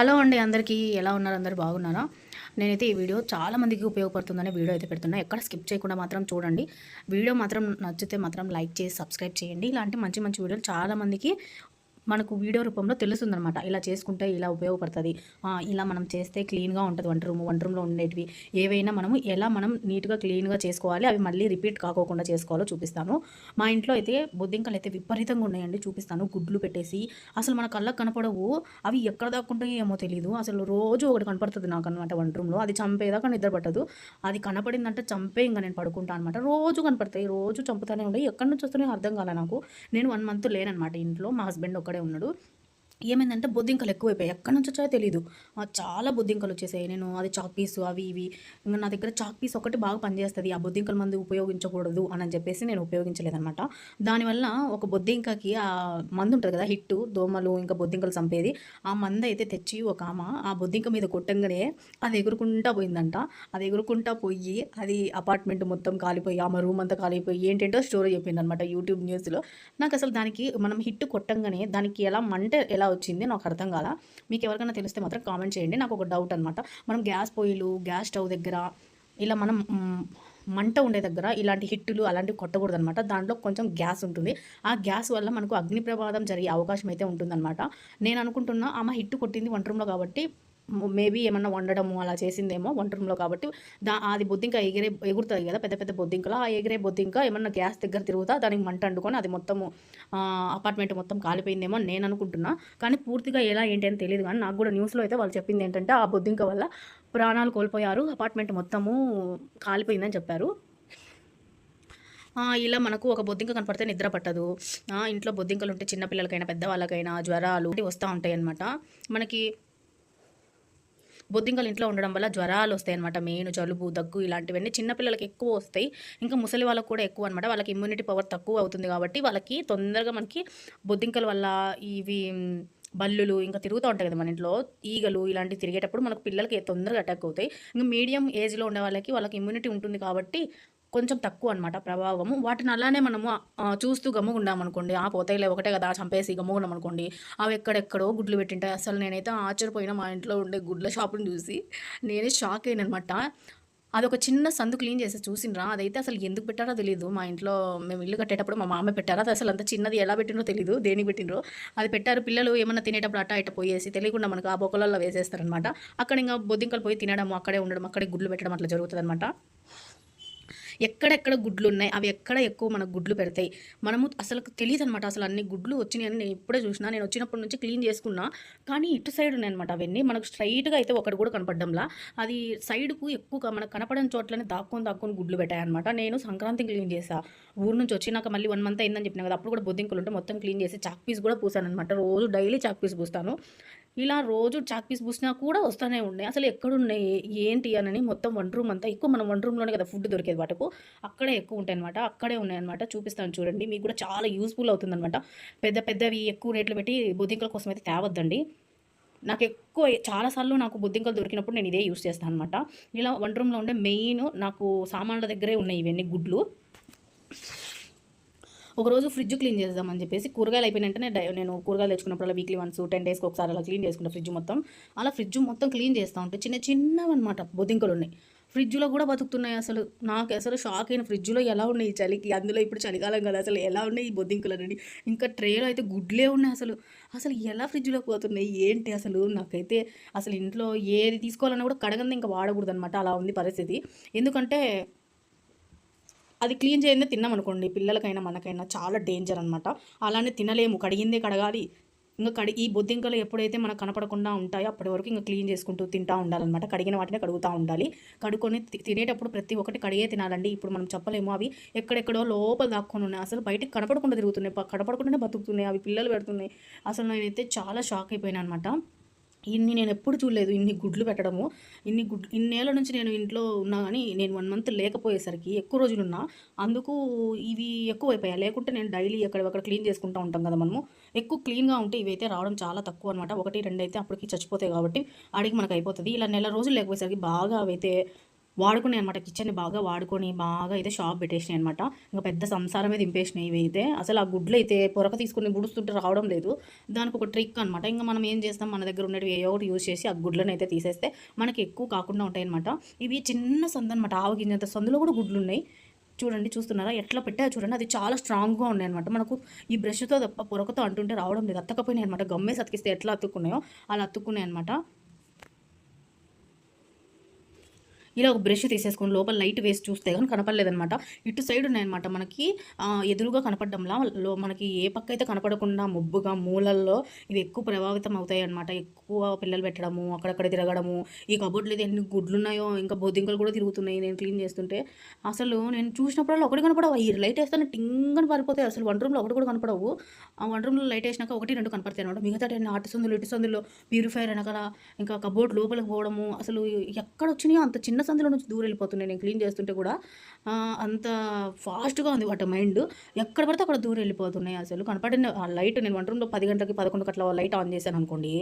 Hello అండి అందరికీ ఎలా ఉన్నారు? అందరు బాగున్నారా? నేనైతే ఈ వీడియో చాలా మందికి ఉపయోగపడుతుందనే వీడియో అయితే పెడుతున్నా. ఎక్కడ స్కిప్ చేయకుండా మాత్రం చూడండి. వీడియో మాత్రం నచ్చితే మాత్రం లైక్ చేసి సబ్స్క్రైబ్ చేయండి. ఇలాంటి మంచి మంచి వీడియోలు చాలా మందికి మనకు వీడియో రూపంలో తెలుస్తుందన్నమాట. ఇలా చేసుకుంటే ఇలా ఉపయోగపడుతుంది. ఇలా మనం చేస్తే క్లీన్గా ఉంటుంది వంట రూమ్. వంట రూమ్లో ఉండేటివి ఏవైనా మనము ఎలా మనం నీట్గా క్లీన్గా చేసుకోవాలి అవి మళ్ళీ రిపీట్ కాకోకుండా చేసుకోవాలో చూపిస్తాను. మా ఇంట్లో అయితే బొద్దింకలు అయితే విపరీతంగా ఉన్నాయండి చూపిస్తాను. గుడ్లు పెట్టేసి అసలు మన కళ్ళకు కనపడవు. అవి ఎక్కడ దాక్కుంటాయో ఏమో తెలియదు అసలు రోజు ఒకటి కనపడుతుంది నాకు అనమాట వంట రూమ్లో. అది చంపేదాకా నిద్ర పట్టదు. అది కనపడిందంటే చంపే ఇంకా నేను పడుకుంటాను అనమాట రోజు కనపడతాయి. రోజు చంపుతానే ఉండే. ఎక్కడి నుంచి వస్తున్నాయో అర్థం కాలే నాకు. నేను వన్ మంత్ లేనమాట ఇంట్లో. మా హస్బెండ్ ఒక్కడే ఉన్నాడు. ఏమైందంటే బొద్దింకలు ఎక్కువైపోయాయి. ఎక్కడి నుంచి వచ్చాయో తెలియదు చాలా బొద్దింకలు వచ్చేసాయి. నేను అది చాక్ పీస్ అవి ఇవి. ఇంకా నా దగ్గర చాక్ పీస్ ఒకటి బాగా పనిచేస్తుంది. ఆ బొద్దింకల మందు ఉపయోగించకూడదు అని చెప్పేసి నేను ఉపయోగించలేదనమాట దానివల్ల ఒక బొద్దింకకి ఆ మందు ఉంటుంది కదా హిట్టు దోమలు ఇంకా బొద్దింకలు చంపేది. ఆ మందు అయితే తెచ్చి ఒక ఆమె ఆ బొద్దింక మీద కొట్టంగానే అది ఎగురుకుంటా పోయిందంట. అది ఎగురుకుంటా పోయి అది అపార్ట్మెంట్ మొత్తం కాలిపోయి ఆమె రూమ్ అంతా కాలిపోయి ఏంటంటో స్టోరీ చెప్పిందనమాట యూట్యూబ్ న్యూస్లో. నాకు అసలు దానికి మనం హిట్ కొట్టంగానే దానికి ఎలా మంట ఎలా వచ్చింది నాకు అర్థం కాల. మీకు ఎవరికైనా తెలిస్తే మాత్రం కామెంట్ చేయండి. నాకు ఒక డౌట్ అనమాట మనం గ్యాస్ పొయ్యిలు గ్యాస్ స్టవ్ దగ్గర ఇలా మనం మంట ఉండే దగ్గర ఇలాంటి హిట్టులు అలాంటివి కొట్టకూడదు అనమాట దాంట్లో కొంచెం గ్యాస్ ఉంటుంది. ఆ గ్యాస్ వల్ల మనకు అగ్ని ప్రమాదం జరిగే అవకాశం అయితే ఉంటుందన్నమాట. నేను అనుకుంటున్నా ఆమె హిట్టు కొట్టింది వంట రూమ్లో కాబట్టి మేబీ ఏమన్నా వండడము అలా చేసిందేమో వంట రూమ్లో కాబట్టి దా అది బొద్దింక ఎగిరే ఎగురుతుంది కదా పెద్ద పెద్ద బొద్దింకలు ఆ ఎగిరే బొద్దింక ఏమన్నా గ్యాస్ దగ్గర తిరుగుతా దానికి మంట అండుకొని అది మొత్తము అపార్ట్మెంట్ మొత్తం కాలిపోయిందేమో నేను అనుకుంటున్నా. కానీ పూర్తిగా ఎలా ఏంటి అని తెలియదు కానీ నాకు కూడా న్యూస్లో అయితే వాళ్ళు చెప్పింది ఏంటంటే ఆ బొద్దింక వల్ల ప్రాణాలు కోల్పోయారు అపార్ట్మెంట్ మొత్తము కాలిపోయిందని చెప్పారు. ఇలా మనకు ఒక బొద్దింక కనపడితే నిద్ర పట్టదు. ఇంట్లో బొద్దింకలు ఉంటే చిన్నపిల్లలకైనా పెద్దవాళ్ళకైనా జ్వరాలు వస్తూ ఉంటాయి అన్నమాట మనకి బొద్దింకలు ఇంట్లో ఉండడం వల్ల జ్వరాలు వస్తాయి అనమాట మెయిన్ జలుబు దగ్గు ఇలాంటివన్నీ చిన్నపిల్లలకి ఎక్కువ వస్తాయి. ఇంకా ముసలి వాళ్ళకు కూడా ఎక్కువ అనమాట వాళ్ళకి ఇమ్యూనిటీ పవర్ తక్కువ అవుతుంది కాబట్టి వాళ్ళకి తొందరగా మనకి బొద్దింకల వల్ల ఇవి బల్లులు ఇంకా తిరుగుతూ ఉంటాయి కదా మన ఇంట్లో. ఈగలు ఇలాంటివి తిరిగేటప్పుడు మనకు పిల్లలకి తొందరగా అటాక్ అవుతాయి. ఇంకా మీడియం ఏజ్లో ఉండే వాళ్ళకి వాళ్ళకి ఇమ్యూనిటీ ఉంటుంది కాబట్టి కొంచెం తక్కువ అనమాట ప్రభావము. వాటిని అలానే మనము చూస్తూ గమ్ముగుండాం అనుకోండి ఆ పోతాయిలే ఒకటే కదా చంపేసి గమ్ముగున్నాం అనుకోండి అవి ఎక్కడెక్కడో గుడ్లు పెట్టింటాయి అసలు నేనైతే ఆశ్చర్యపోయినా మా ఇంట్లో ఉండే గుడ్ల షాపుని చూసి నేనే షాక్ అయిన అనమాట అదొక చిన్న సందు క్లీన్ చేసి చూసినరా అదైతే అసలు ఎందుకు పెట్టారో తెలియదు మా ఇంట్లో మేము ఇల్లు కట్టేటప్పుడు మా మామ పెట్టారు. అది అసలు అంత చిన్నది ఎలా పెట్టినో తెలియదు దేనికి పెట్టినరో అది పెట్టారు పిల్లలు ఏమన్నా తినేటప్పుడు అట్ట ఇట్ట పోయేసి తెలియకుండా మనకు ఆ బొక్కలలో వేసేస్తారనమాట. అక్కడ ఇంకా బొద్దింకలు పోయి తినడం అక్కడే ఉండడం అక్కడే గుడ్లు పెట్టడం అట్లా జరుగుతుంది అనమాట ఎక్కడెక్కడ గుడ్లు ఉన్నాయి అవి ఎక్కడ ఎక్కువ మనకు గుడ్లు పెడతాయి. మనము అసలు తెలియదు అనమాట అసలు అన్ని గుడ్లు వచ్చినాయని నేను ఇప్పుడే చూసినా. నేను వచ్చినప్పటి నుంచి క్లీన్ చేసుకున్నా. కానీ ఇటు సైడ్ ఉన్నాయన్నమాట అవన్నీ. మనకు స్ట్రైట్గా అయితే ఒకటి కూడా కనపడడంలా. అది సైడ్కు ఎక్కువగా మనకు కనపడని చోట్లనే దాక్కొని దాక్కొని గుడ్లు పెట్టాయన్నమాట. నేను సంక్రాంతి క్లీన్ చేసా ఊరు నుంచి వచ్చినాక మళ్ళీ వన్ మంత్ అయిందని చెప్పిన కదా అప్పుడు కూడా బొద్దింకులు ఉంటే మొత్తం క్లీన్ చేసి చాక్ పీస్ కూడా పూసాను అనమాట రోజు డైలీ చాక్ పీస్ పూస్తాను. ఇలా రోజు చాక్ పీస్ పూసినా కూడా వస్తూనే ఉన్నాయి. అసలు ఎక్కడున్నాయి? ఏంటి అని మొత్తం వన్ రూమ్ అంతా. ఎక్కువ మనం వన్ రూమ్లోనే కదా ఫుడ్ దొరికేది వాటికి. అక్కడే ఎక్కువ ఉంటాయి అనమాట అక్కడే ఉన్నాయన్నమాట. చూపిస్తాను చూడండి. మీకు కూడా చాలా యూస్ఫుల్ అవుతుందన్నమాట. పెద్ద పెద్దవి ఎక్కువ రేట్లు పెట్టి బొద్దింకల కోసం అయితే తేవద్దండి. నాకు ఎక్కువ చాలాసార్లు నాకు బొద్దింకలు దొరికినప్పుడు నేను ఇదే యూస్ చేస్తాను అనమాట ఇలా వన్ రూమ్లో ఉండే మెయిన్ నాకు సామాన్ల దగ్గరే ఉన్నాయి ఇవన్నీ గుడ్లు. ఒకరోజు ఫ్రిడ్జ్ క్లీన్ చేద్దామని చెప్పేసి కూరగాయలు అయిపోయిన డై- నేను కూరగాయలు తెచ్చుకున్నప్పుడు వీక్లీ వన్స్ టెన్ డేస్కి ఒకసారి అలా క్లీన్ చేసుకుంటా ఫ్రిడ్జ్ మొత్తం. అలా ఫ్రిడ్జ్ మొత్తం క్లీన్ చేస్తూ ఉంటే చిన్న చిన్నవి అనమాట బొద్దింకలు ఉన్నాయి. ఫ్రిడ్జ్లో కూడా బతుకుతున్నాయి అసలు. నాకు అసలు షాక్ అయిన ఫ్రిడ్జ్లో ఎలా ఉన్నాయి చలికి? అందులో ఇప్పుడు చలికాలం కదా అసలు ఎలా ఉన్నాయి ఈ బొద్దింకులు అని ఇంకా ట్రేలో అయితే గుడ్లే ఉన్నాయి అసలు. అసలు ఎలా ఫ్రిడ్జ్లోకి పోతున్నాయి? ఏంటి అసలు? నాకైతే అసలు ఇంట్లో ఏది తీసుకోవాలన్నా కూడా కడగంది ఇంకా వాడకూడదు అనమాట అలా ఉంది పరిస్థితి. ఎందుకంటే అది క్లీన్ చేయందే తిన్నాం అనుకోండి. పిల్లలకైనా మనకైనా చాలా డేంజర్ అనమాట అలానే తినలేము. కడిగిందే కడగాలి. ఇంకా కడి ఈ బొద్దింకలు ఎప్పుడైతే మనకు కనపడకుండా ఉంటాయో అప్పటి వరకు ఇంకా క్లీన్ చేసుకుంటూ తింటా ఉండాలన్నమాట. కడిగిన వాటినే కడుగుతూ ఉండాలి. కడుక్కొని తి- తినేటప్పుడు ప్రతి ఒక్కటి కడిగే తినాలండి. ఇప్పుడు మనం చెప్పలేము అవి ఎక్కడెక్కడో లోపల దాక్కొని ఉన్నాయి. అసలు బయటకు కనపడకుండా తిరుగుతున్నాయి. కనపడకుండానే బతుకుతున్నాయి. అవి పిల్లలు పెడుతున్నాయి. అసలు నేనైతే చాలా షాక్ అయిపోయాను అనమాట ఇన్ని నేను ఎప్పుడు చూడలేదు ఇన్ని గుడ్లు పెట్టడము. ఇన్ని గుడ్లు ఇన్నేళ్ళ నుంచి నేను ఇంట్లో ఉన్నా కానీ నేను వన్ మంత్ లేకపోయేసరికి ఎక్కువ రోజులు ఉన్నా అందుకు ఇవి ఎక్కువైపోయాయి. లేకుంటే నేను డైలీ ఎక్కడెక్కడ క్లీన్ చేసుకుంటూ ఉంటాం కదా మనము. ఎక్కువ క్లీన్గా ఉంటే ఇవైతే రావడం చాలా తక్కువ అనమాట ఒకటి రెండు అయితే అప్పటికి చచ్చిపోతాయి కాబట్టి ఆడికి మనకు అయిపోతుంది. ఇలా నెల రోజులు లేకపోయేసరికి బాగా అవైతే వాడుకున్నాయి అనమాట కిచెన్ని బాగా వాడుకొని బాగా అయితే షాప్ పెట్టేసినాయి అనమాట ఇంకా పెద్ద సంసారమే దింపేసినాయి ఇవి అయితే. అసలు ఆ గుడ్లు అయితే పొరక తీసుకుని గుడుస్తుంటే రావడం లేదు. దానికి ఒక ట్రిక్ అనమాట ఇంకా మనం ఏం చేస్తాం? మన దగ్గర ఉన్నవి ఏ ఒకటి యూజ్ చేసి ఆ గుడ్లను అయితే తీసేస్తే మనకి ఎక్కువ కాకుండా ఉంటాయి అనమాట ఇవి చిన్న సందు అనమాట ఆవు గింజంత సందులో కూడా గుడ్లు ఉన్నాయి చూడండి చూస్తున్నారా? ఎట్లా పెట్టాయో చూడండి. అది చాలా స్ట్రాంగ్గా ఉన్నాయి అనమాట మనకు ఈ బ్రష్తో తప్ప పొరకతో అంటుంటే రావడం లేదు. అత్తకపోయినాయి అనమాట గమ్మేసి అతికిస్తే ఎట్లా అతుక్కున్నాయో అలా అతుక్కున్నాయి అనమాట ఇలా ఒక బ్రష్ తీసేసుకొని లోపల లైట్ వేసి చూస్తే కానీ కనపడలేదనమాట ఇటు సైడ్ ఉన్నాయన్నమాట మనకి ఎదురుగా కనపడడంలా లో మనకి ఏ పక్క అయితే కనపడకుండా ముబ్బుగా మూలల్లో ఇవి ఎక్కువ ప్రభావితం అవుతాయి అనమాట ఎక్కువ పిల్లలు పెట్టడము అక్కడక్కడ తిరగడము. ఈ కబోర్డ్లు అయితే ఎన్ని గుడ్లు ఉన్నాయో ఇంకా బొద్దింకలు కూడా తిరుగుతున్నాయి నేను క్లీన్ చేస్తుంటే. అసలు నేను చూసినప్పుడల్లా ఒకటి కనపడవు. ఈ లైట్ వేస్తాను టింగని పారిపోతాయి. అసలు వన్ రూమ్లో ఒకటి కూడా కనపడవు. ఆ వన్ రూమ్లో లైట్ వేసినాక ఒకటి రెండు కనపడతాయి అనమాట మిగతా అన్ని అటు సందులు ఇటు సందులో ప్యూరిఫైర్ వెనకాల ఇంకా కబోర్డ్ లోపలికి పోవడము. అసలు ఎక్కడ వచ్చినాయో అంత చిన్న అందులో నుంచి దూరం వెళ్ళిపోతున్నాయి. నేను క్లీన్ చేస్తుంటే కూడా అంత ఫాస్ట్గా ఉంది వాటి మైండ్. ఎక్కడ పడితే అక్కడ దూరం వెళ్ళిపోతున్నాయి అసలు. కనపడిన ఆ లైట్ నేను వంట రూమ్లో పది గంటలకి పదకొండు అట్లా లైట్ ఆన్ చేశాను అనుకోండి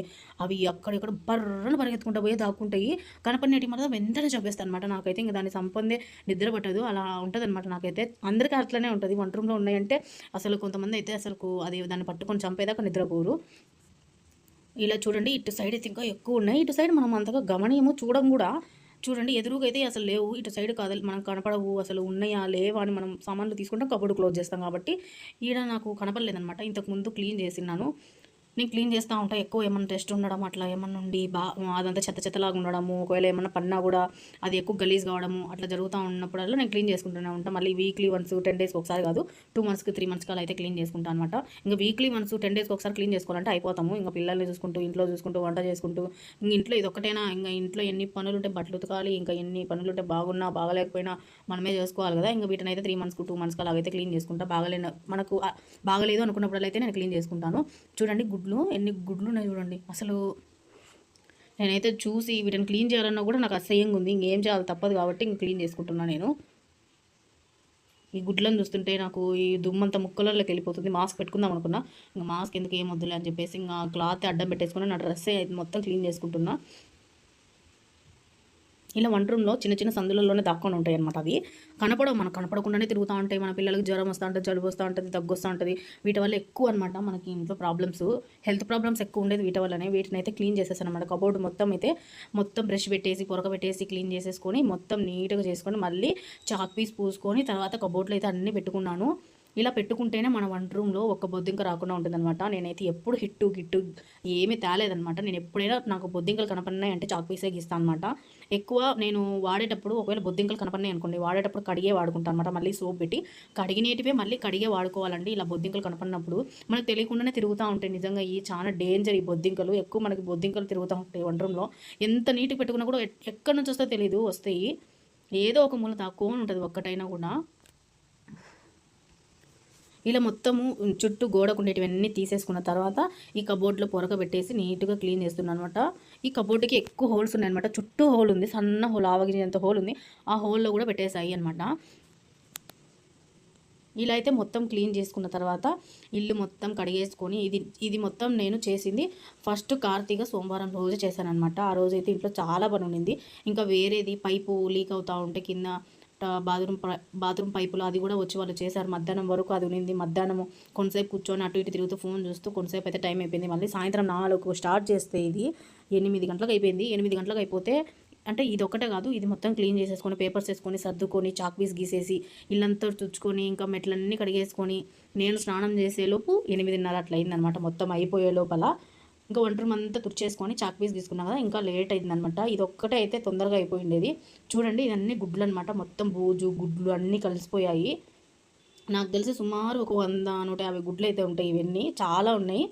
అవి అక్కడెక్కడ బర్రను పరిగెత్తుకుంటా పోయి దాక్కుంటాయి. కనపడినటి మాత్రం వెంటనే చంపేస్తాను అనమాట నాకైతే. ఇంకా దాన్ని సంపందే నిద్ర పట్టదు. అలా ఉంటుంది అనమాట నాకైతే. అందరికీ అట్లనే ఉంటుంది. వంట రూమ్లో ఉన్నాయంటే అసలు కొంతమంది అయితే అసలు అది దాన్ని పట్టుకొని చంపేదాకా నిద్రపోరు. ఇలా చూడండి ఇటు సైడ్ అయితే ఇంకా ఎక్కువ ఉన్నాయి. ఇటు సైడ్ మనం అంతగా గమనీయము చూడం కూడా. చూడండి ఎదురుగా అయితే అసలు లేవు ఇటు సైడ్ కాదు మనం కనపడవు అసలు ఉన్నాయా లేవా అని మనం సామాన్లు తీసుకుంటాం కబోర్డు క్లోజ్ చేస్తాం కాబట్టి ఈడ నాకు కనపడలేదనమాట ఇంతకు ముందు క్లీన్ చేసినాను నేను క్లీన్ చేస్తూ ఉంటా ఎక్కువ ఏమన్నా టెస్ట్ ఉండడం అట్లా ఏమన్నా ఉండి బా అదంతా చెత్త చెత్తలాగా ఉండడము ఒకవేళ ఏమన్నా పన్నా కూడా అది ఎక్కువ గలీజ్ కావడము అట్లా జరుగుతూ ఉన్నప్పుడల్లా నేను క్లీన్ చేసుకుంటూనే ఉంటాను మళ్ళీ వీక్లీ వన్స్ టెన్ డేస్కి ఒకసారి కాదు టూ మంత్స్కి త్రీ మంత్స్కి అలా అయితే క్లీన్ చేసుకుంటాను అనమాట ఇంకా వీక్లీ వన్స్ టెన్ డేస్కి ఒకసారి క్లీన్ చేసుకోవాలంటే అయిపోతాము. ఇంకా పిల్లల్ని చూసుకుంటూ ఇంట్లో చూసుకుంటూ వంట చేసుకుంటూ ఇంక ఇంట్లో ఇది ఒకటేనా ఇంకా ఇంట్లో ఎన్ని పనులు ఉంటే బట్టలు ఉతకాలి ఇంకా ఎన్ని పనులు ఉంటే బాగున్నా బాగలేకపోయినా మనమే చేసుకోవాలి కదా. ఇంకా వీటిని అయితే త్రీ మంత్స్కి టూ మంత్స్కి అలాగైతే క్లీన్ చేసుకుంటా. బాగలేని మనకు బాగాలేదు బాగలేదు అయితే నేను క్లీన్ చేసుకుంటాను. చూడండి గుడ్లు ఎన్ని గుడ్లు ఉన్నాయి చూడండి. అసలు నేనైతే చూసి వీటిని క్లీన్ చేయాలన్నా కూడా నాకు అసహ్యంగా ఉంది. ఇంకేం చేయాలి? తప్పదు కాబట్టి ఇంక క్లీన్ చేసుకుంటున్నాను నేను. ఈ గుడ్లను చూస్తుంటే నాకు ఈ దుమ్మంత ముక్కలలోకి వెళ్ళిపోతుంది. మాస్క్ పెట్టుకుందాం అనుకున్నా. ఇంకా మాస్క్ ఎందుకు ఏం వద్దులే అని చెప్పేసి ఇంకా క్లాత్ అడ్డం పెట్టేసుకుని నా డ్రెస్సే మొత్తం క్లీన్ చేసుకుంటున్నా. ఇలా వంట రూమ్లో చిన్న చిన్న సందులలోనే దాక్కొని ఉంటాయి అనమాట అవి. కనపడవు మనకు కనపడకుండానే తిరుగుతూ ఉంటాయి. మన పిల్లలకి జ్వరం వస్తూ ఉంటుంది జలుబు వస్తూ ఉంటుంది దగ్గు వస్తూ ఉంటుంది. వీటి వల్ల ఎక్కువ అనమాట మనకి ఇంట్లో ప్రాబ్లమ్స్ హెల్త్ ప్రాబ్లమ్స్ ఎక్కువ ఉండేది వీటి వల్లనే. వీటిని అయితే క్లీన్ చేసేసాను అనమాట కబోర్డ్ మొత్తం అయితే మొత్తం బ్రష్ పెట్టేసి పొరక పెట్టేసి క్లీన్ చేసేసుకొని మొత్తం నీట్గా చేసుకొని మళ్ళీ చాక్ పీస్ పూసుకొని తర్వాత కబోర్డ్లో అయితే అన్నీ పెట్టుకున్నాను. ఇలా పెట్టుకుంటేనే మన వంట రూమ్లో ఒక బొద్దింక రాకుండా ఉంటుందన్నమాట. నేనైతే ఎప్పుడు హిట్టు గిట్టు ఏమీ తేలేదనమాట నేను ఎప్పుడైనా నాకు బొద్దింకలు కనపడినాయి అంటే చాక్ పీసే గీస్తాను అనమాట ఎక్కువ నేను వాడేటప్పుడు ఒకవేళ బొద్దింకలు కనపడినాయి అనుకోండి వాడేటప్పుడు కడిగే వాడుకుంటాను అనమాట మళ్ళీ సోప్ పెట్టి కడిగినేటివే మళ్ళీ కడిగే వాడుకోవాలండి ఇలా బొద్దింకలు కనపడినప్పుడు. మనకు తెలియకుండానే తిరుగుతూ ఉంటాయి నిజంగా ఈ చాలా డేంజర్ ఈ బొద్దింకలు. ఎక్కువ మనకి బొద్దింకలు తిరుగుతూ ఉంటాయి వంట రూమ్లో ఎంత నీట్గా పెట్టుకున్నా కూడా ఎక్కడి నుంచి వస్తే తెలియదు వస్తాయి. ఏదో ఒక మూల దాక్కోని ఉంటుంది ఒక్కటైనా కూడా. ఇలా మొత్తము చుట్టూ గోడకు ఉండేటివన్నీ తీసేసుకున్న తర్వాత ఈ కబోర్డ్లో పొరక పెట్టేసి నీట్గా క్లీన్ చేస్తున్నాను అనమాట ఈ కబోర్డ్కి ఎక్కువ హోల్స్ ఉన్నాయన్నమాట. చుట్టూ హోల్ ఉంది. సన్న హోల్ ఆవగించేంత హోల్ ఉంది. ఆ హోల్లో కూడా పెట్టేసాయి అనమాట ఇలా అయితే మొత్తం క్లీన్ చేసుకున్న తర్వాత ఇల్లు మొత్తం కడిగేసుకొని ఇది ఇది మొత్తం నేను చేసింది ఫస్ట్ కార్తీక సోమవారం రోజు చేశాను అనమాట ఆ రోజు అయితే ఇంట్లో చాలా పని ఉండింది ఇంకా వేరేది పైపు లీక్ అవుతూ ఉంటే కింద బాత్రూమ్ ప- బాత్రూమ్ పైపులు అది కూడా వచ్చి వాళ్ళు చేశారు. మధ్యాహ్నం వరకు అది ఉనింది మధ్యాహ్నం కొంతసేపు కూర్చొని అటు ఇటు తిరుగుతూ ఫోన్ చూస్తూ కొంతసేపు అయితే టైం అయిపోయింది. మళ్ళీ సాయంత్రం నాలుగు స్టార్ట్ చేస్తే ఇది ఎనిమిది గంటలకు అయిపోయింది. ఎనిమిది గంటలకు అయిపోతే అంటే ఇది ఒకటే కాదు ఇది మొత్తం క్లీన్ చేసేసుకొని పేపర్స్ వేసుకొని సర్దుకొని చాక్ పీస్ గీసేసి ఇల్లంతా తుచ్చుకొని ఇంకా మెట్లన్నీ కడిగేసుకొని నేను స్నానం చేసేలోపు ఎనిమిదిన్నర అట్లా అయిందనమాట మొత్తం అయిపోయే లోపల ఇంకా వంట రూమ్ అంతా తుడిచేసుకొని చాక్ పీస్ తీసుకున్నా కదా ఇంకా లేట్ అయిందనమాట. ఇది ఒక్కటే అయితే తొందరగా అయిపోయిండేది. చూడండి ఇదన్నీ గుడ్లు అనమాట మొత్తం బూజు గుడ్లు అన్నీ కలిసిపోయాయి. నాకు తెలిసి సుమారు ఒక వంద నూట యాభై గుడ్లు అయితే ఉంటాయి ఇవన్నీ. చాలా ఉన్నాయి.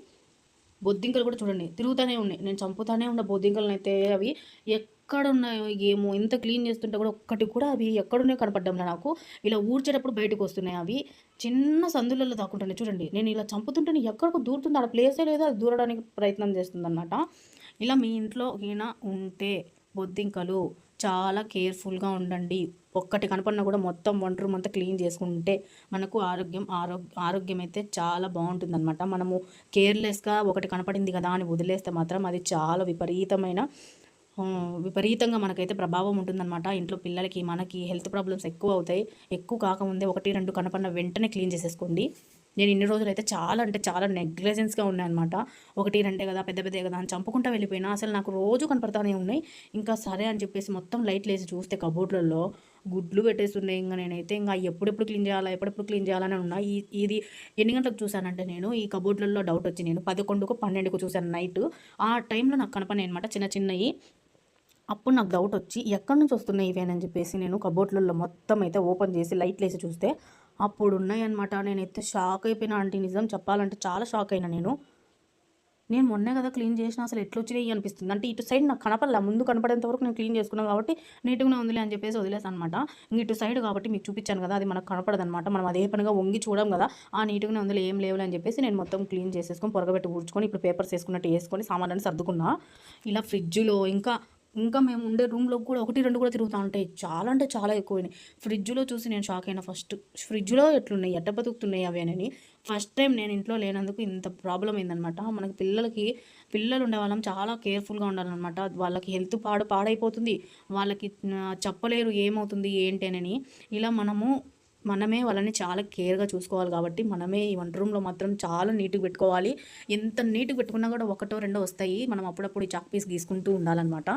బొద్దింకలు కూడా చూడండి తిరుగుతూనే ఉన్నాయి. నేను చంపుతానే ఉన్న బొద్దింకలను అయితే అవి ఎక్కడ ఉన్నాయో ఏమో ఎంత క్లీన్ చేస్తుంటే కూడా ఒక్కటి కూడా అవి ఎక్కడున్నాయో కనపడ్డం నాకు. ఇలా ఊడ్చేటప్పుడు బయటకు వస్తున్నాయి అవి. చిన్న సందులలో దాక్కుంటున్నాయి చూడండి నేను ఇలా చంపుతుంటే ఎక్కడికి దూరుతుంది. ఆడ ప్లేసే లేదు. అది దూరడానికి ప్రయత్నం చేస్తుందనమాట ఇలా మీ ఇంట్లో ఈయన ఉంటే బొద్దింకలు చాలా కేర్ఫుల్గా ఉండండి. ఒక్కటి కనపడినా కూడా మొత్తం వంట రూమ్ అంతా క్లీన్ చేసుకుంటే మనకు ఆరోగ్యం ఆరోగ్య ఆరోగ్యం అయితే చాలా బాగుంటుందన్నమాట. మనము కేర్లెస్గా ఒకటి కనపడింది కదా అని వదిలేస్తే మాత్రం అది చాలా విపరీతమైన విపరీతంగా మనకైతే ప్రభావం ఉంటుందన్నమాట. ఇంట్లో పిల్లలకి మనకి హెల్త్ ప్రాబ్లమ్స్ ఎక్కువ అవుతాయి. ఎక్కువ కాకముందే ఒకటి రెండు కనపడిన వెంటనే క్లీన్ చేసేసుకోండి. నేను ఇన్ని రోజులు అయితే చాలా అంటే చాలా నెగ్లిజెన్స్గా ఉన్నాయన్నమాట. ఒకటి రెండే కదా పెద్ద పెద్ద కదా అని చంపుకుంటా వెళ్ళిపోయినా అసలు నాకు రోజు కనపడతానే ఉన్నాయి. ఇంకా సరే అని చెప్పేసి మొత్తం లైట్లు వేసి చూస్తే కబోర్డ్లలో గుడ్లు పెట్టేస్తున్నాయి. ఇంకా నేనైతే ఇంకా ఎప్పుడెప్పుడు క్లీన్ చేయాలా ఎప్పుడెప్పుడు క్లీన్ చేయాలని ఉన్నా. ఈ ఇది ఎన్ని గంటలకు చూశానంటే నేను ఈ కబోర్డ్లలో డౌట్ వచ్చి నేను పదకొండుకు పన్నెండుకు చూశాను నైట్. ఆ టైంలో నాకు కనపడినాయి అనమాట చిన్న చిన్నవి అప్పుడు నాకు డౌట్ వచ్చి ఎక్కడి నుంచి వస్తున్నాయి ఇవేనని చెప్పేసి నేను కబోర్డ్లలో మొత్తం అయితే ఓపెన్ చేసి లైట్లు వేసి చూస్తే అప్పుడు ఉన్నాయన్నమాట. నేనైతే షాక్ అయిపోయినా అంటే నిజం చెప్పాలంటే చాలా షాక్ అయినా నేను. నేను మొన్నే కదా క్లీన్ చేసిన అసలు ఎట్లా వచ్చినాయి అనిపిస్తుంది. అంటే ఇటు సైడ్ నాకు కనపడలే. ముందు కనపడేంత వరకు నేను క్లీన్ చేసుకున్నాను కాబట్టి నీట్గానే ఉందిలే అని చెప్పేసి వదిలేసాను అనమాట ఇంక ఇటు సైడ్ కాబట్టి మీకు చూపించాను కదా అది మనకు కనపడదనమాట మనం అదే పనిగా వంగి చూడం కదా ఆ నీట్గానే ఉందిలే ఏం లేవులే అని చెప్పేసి నేను మొత్తం క్లీన్ చేసేసుకొని పొరగబెట్టి ఊడ్చుకొని ఇప్పుడు పేపర్స్ వేసుకున్నట్టు వేసుకొని సామాన్లను సర్దుకున్నా. ఇలా ఫ్రిడ్జ్లో ఇంకా ఇంకా మేము ఉండే రూమ్లో కూడా ఒకటి రెండు కూడా తిరుగుతూ ఉంటాయి చాలా అంటే చాలా ఎక్కువైనాయి. ఫ్రిడ్జ్లో చూసి నేను షాక్ అయినా ఫస్ట్. ఫ్రిడ్జ్లో ఎట్లున్నాయి? ఎట్ట బతుకుతున్నాయి అవి అని. ఫస్ట్ టైం నేను ఇంట్లో లేనందుకు ఇంత ప్రాబ్లం అయిందనమాట మనకి పిల్లలకి పిల్లలు ఉండే వాళ్ళం చాలా కేర్ఫుల్గా ఉండాలన్నమాట. వాళ్ళకి హెల్త్ పాడు పాడైపోతుంది. వాళ్ళకి చెప్పలేరు ఏమవుతుంది ఏంటి ఇలా మనము మనమే వాళ్ళని చాలా కేర్గా చూసుకోవాలి కాబట్టి మనమే ఈ వంట రూమ్లో మాత్రం చాలా నీట్గా పెట్టుకోవాలి. ఎంత నీట్గా పెట్టుకున్నా కూడా ఒకటో రెండో వస్తాయి. మనం అప్పుడప్పుడు ఈ చాక్ పీస్ గీసుకుంటూ ఉండాలన్నమాట.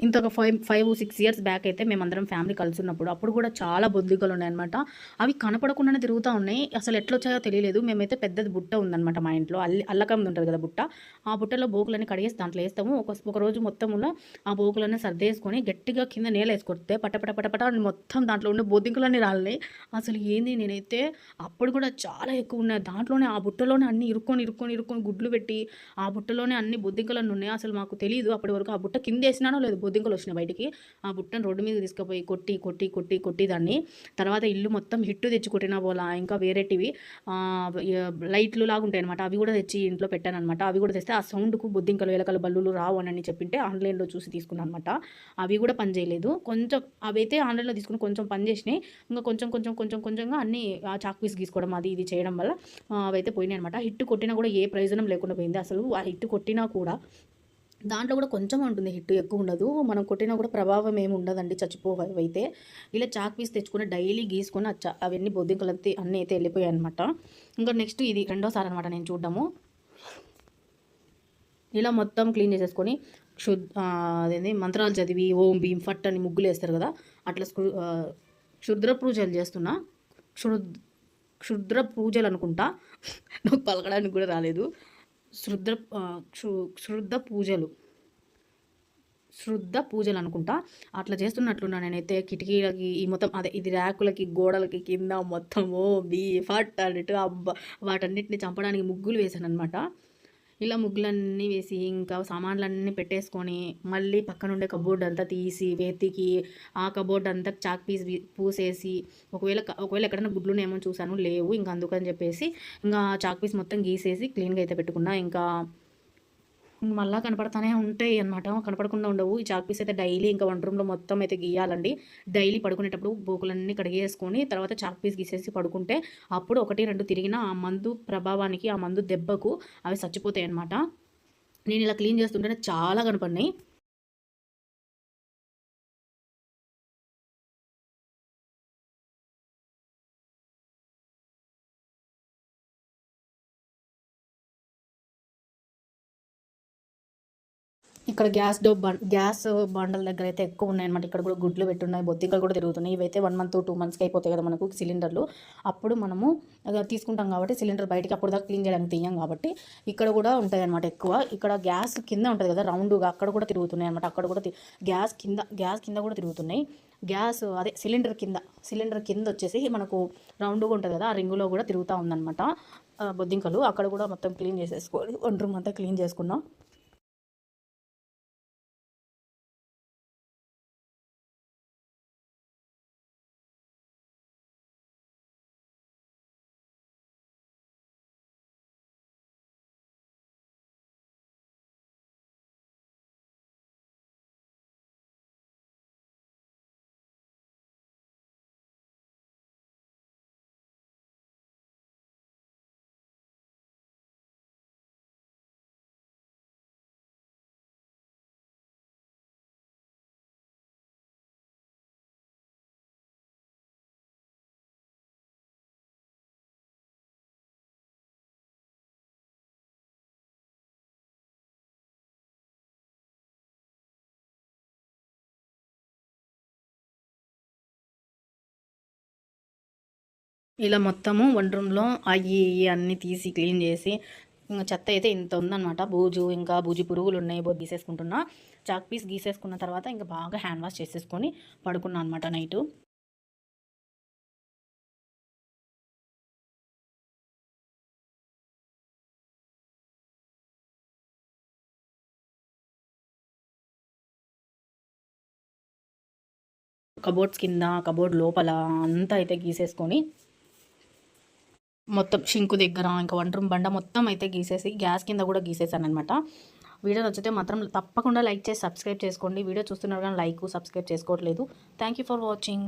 ఇంత ఒక five five six years back అయితే మేమందరం ఫ్యామిలీ కలిసి ఉన్నప్పుడు అప్పుడు కూడా చాలా బొద్దికలు ఉన్నాయన్నమాట. అవి కనపడకుండానే తిరుగుతూ ఉన్నాయి. అసలు ఎట్లా వచ్చాయో తెలియలేదు. మేమైతే పెద్దది బుట్ట ఉందన్నమాట మా ఇంట్లో. అల్లి అల్లకం ఉంటుంది కదా బుట్ట. ఆ బుట్టలో బోకులన్నీ కడిగేసి దాంట్లో వేస్తాము. ఒక ఒక రోజు మొత్తంలో ఆ బోకులన్నీ సర్దేసుకొని గట్టిగా కింద నేల వేసుకొస్తే పటపట పటపట మొత్తం దాంట్లో ఉండే బొద్దింకులన్నీ రాలినాయి. అసలు ఏంది నేనైతే అప్పుడు కూడా చాలా ఎక్కువ ఉన్నాయి. దాంట్లోనే ఆ బుట్టలోనే అన్ని ఇరుక్కొని ఇరుక్కొని ఇరుక్కొని గుడ్లు పెట్టి ఆ బుట్టలోనే అన్ని బొద్దింకలన్నీ ఉన్నాయి. అసలు మాకు తెలియదు అప్పటి వరకు ఆ బుట్ట కింద వేసినానో లేదు బొద్దింకలు వచ్చినాయి బయటికి. ఆ బుట్టను రోడ్డు మీద తీసుకుపోయి కొట్టి కొట్టి కొట్టి కొట్టి దాన్ని తర్వాత ఇల్లు మొత్తం హిట్టు తెచ్చి కొట్టినా పోలా ఇంకా వేరేటివి లైట్లు లాగా ఉంటాయి అనమాట అవి కూడా తెచ్చి ఇంట్లో పెట్టాను అనమాట అవి కూడా తెస్తే ఆ సౌండ్కు బొద్దింకలు ఎలకలు బల్లులు రావు అని చెప్పింటే ఆన్లైన్లో చూసి తీసుకున్నాను అనమాట అవి కూడా పనిచేయలేదు కొంచెం అవైతే ఆన్లైన్లో తీసుకుని కొంచెం పని చేసినాయి. ఇంకా కొంచెం కొంచెం కొంచెం కొంచెంగా అన్ని ఆ చాక్ పీస్ గీసుకోవడం అది ఇది చేయడం వల్ల అవైతే పోయినాయి అనమాట హిట్ కొట్టినా కూడా ఏ ప్రయోజనం లేకుండా పోయింది. అసలు ఆ హిట్ కొట్టినా కూడా దాంట్లో కూడా కొంచెం ఉంటుంది హిట్ ఎక్కువ ఉండదు. మనం కొట్టినా కూడా ప్రభావం ఏమి ఉండదండి చచ్చిపోవైతే ఇలా చాక్ పీస్ తెచ్చుకుని డైలీ గీసుకొని అవన్నీ బొద్దింకలు అన్నీ అయితే వెళ్ళిపోయాయి అనమాట ఇంకా నెక్స్ట్ ఇది రెండోసారి అనమాట నేను చూడడము. ఇలా మొత్తం క్లీన్ చేసేసుకొని శుద్ధ అదేంది మంత్రాలు చదివి ఓం భీం ఫట్ అని ముగ్గులు వేస్తారు కదా అట్లా క్షుద్ర పూజలు చేస్తున్నా. క్షుద్ క్షుద్ర పూజలు అనుకుంటా. నాకు పలకడానికి కూడా రాలేదు. శుద్ధ శుద్ధ పూజలు. శుద్ధ పూజలు అనుకుంటా. అట్లా చేస్తున్నట్లున్నా నేనైతే కిటికీలకి ఈ మొత్తం అదే ఇది ర్యాకులకి గోడలకి కింద మొత్తము బీ ఫట్ అన్నట్టు అబ్బా వాటన్నిటిని చంపడానికి ముగ్గులు వేసాను అనమాట ఇలా ముగ్గులన్నీ వేసి ఇంకా సామాన్లన్నీ పెట్టేసుకొని మళ్ళీ పక్కనుండే కబోర్డ్ అంతా తీసి వెతికి ఆ కబోర్డ్ అంతా చాక్ పీస్ పూసేసి ఒకవేళ ఒకవేళ ఎక్కడైనా గుడ్లునేమో చూసాను లేవు ఇంకా అందుకని చెప్పేసి ఇంకా చాక్ పీస్ మొత్తం గీసేసి క్లీన్గా అయితే పెట్టుకున్నా. ఇంకా మళ్ళీ కనపడతానే ఉంటాయి అనమాట కనపడకుండా ఉండవు. ఈ చాక్ పీస్ అయితే డైలీ ఇంకా వంట రూమ్లో మొత్తం అయితే గీయాలండి. డైలీ పడుకునేటప్పుడు బోకులన్నీ కడిగేసుకొని తర్వాత చాక్ పీస్ గీసేసి పడుకుంటే అప్పుడు ఒకటి రెండు తిరిగిన ఆ మందు ప్రభావానికి ఆ మందు దెబ్బకు అవి చచ్చిపోతాయి అనమాట నేను ఇలా క్లీన్ చేస్తుంటేనే చాలా కనపడినాయి. ఇక్కడ గ్యాస్ డో గ్యాస్ బండల దగ్గర అయితే ఎక్కువ ఉన్నాయన్నమాట. ఇక్కడ కూడా గుడ్లు పెట్టున్నాయి బొద్దికలు కూడా తిరుగుతున్నాయి. ఇవైతే వన్ మంత్ టూ మంత్స్కి అయిపోతాయి కదా మనకు సిలిండర్లు. అప్పుడు మనము తీసుకుంటాం కాబట్టి సిలిండర్ బయటికి అప్పుడు దాకా క్లీన్ చేయడానికి తీయం కాబట్టి ఇక్కడ కూడా ఉంటాయి అనమాట ఎక్కువ. ఇక్కడ గ్యాస్ కింద ఉంటుంది కదా రౌండ్గా అక్కడ కూడా తిరుగుతున్నాయి అనమాట అక్కడ కూడా గ్యాస్ కింద గ్యాస్ కింద కూడా తిరుగుతున్నాయి. గ్యాస్ అదే సిలిండర్ కింద సిలిండర్ కింద వచ్చేసి మనకు రౌండ్గా ఉంటుంది కదా ఆ రింగులో కూడా తిరుగుతూ ఉందన్నమాట. బొద్దింకలు అక్కడ కూడా మొత్తం క్లీన్ చేసేసుకోవాలి. వన్ రూమ్ అంతా క్లీన్ చేసుకున్నాం. ఇలా మొత్తము వన్ రూమ్లో అవి ఇవి అన్నీ తీసి క్లీన్ చేసి ఇంకా చెత్త అయితే ఇంత ఉందన్నమాట. బూజు ఇంకా బూజు పురుగులు ఉన్నాయి బో గీసేసుకుంటున్నా. చాక్ పీస్ గీసేసుకున్న తర్వాత ఇంకా బాగా హ్యాండ్ వాష్ చేసేసుకొని పడుకున్నా అనమాట నైటు కబోర్డ్స్ కింద కబోర్డ్ లోపల అంతా అయితే గీసేసుకొని మొత్తం షింకు దగ్గర ఇంకా వంట రూమ్ బండ మొత్తం అయితే గీసేసి గ్యాస్ కింద కూడా గీసేసాను అనమాట వీడియో నచ్చితే మాత్రం తప్పకుండా లైక్ చేసి సబ్స్క్రైబ్ చేసుకోండి. వీడియో చూస్తున్నారు కానీ లైక్ సబ్స్క్రైబ్ చేసుకోవట్లేదు. Thank you for watching